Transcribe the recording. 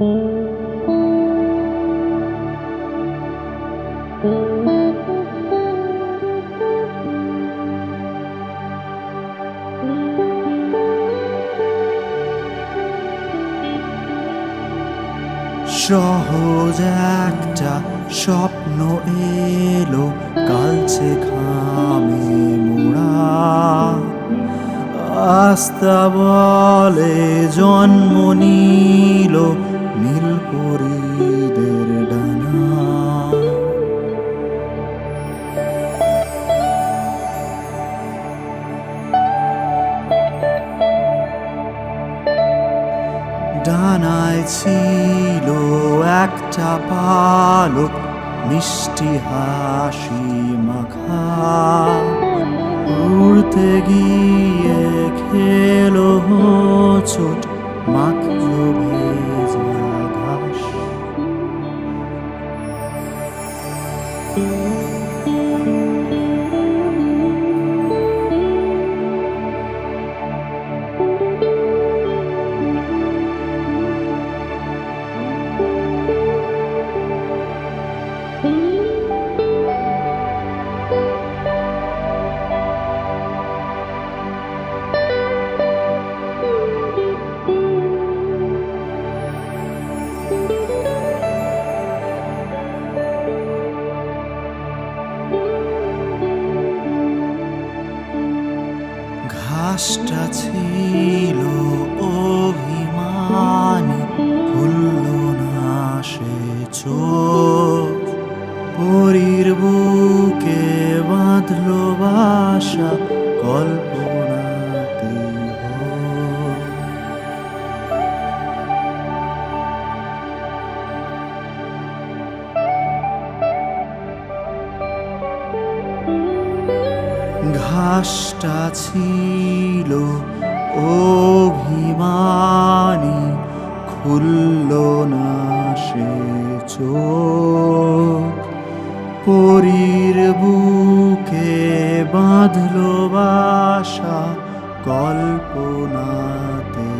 সহজ একটা স্বপ্ন এলো কালছে ঘামে মোড়া। আস্তা বলে জন্ম নিল ডানায় ছিল একটা পালক মিষ্টি হাসি মাখা। উড়তে গিয়ে খেলো ছোট মাখলো ভেজা ঘাস ঘাসটা ছিল। ঘাসটা ছিল অভিমানী খুলল না সে চোখ। পরীর বুকে বাঁধল বাসা কল্পনাতে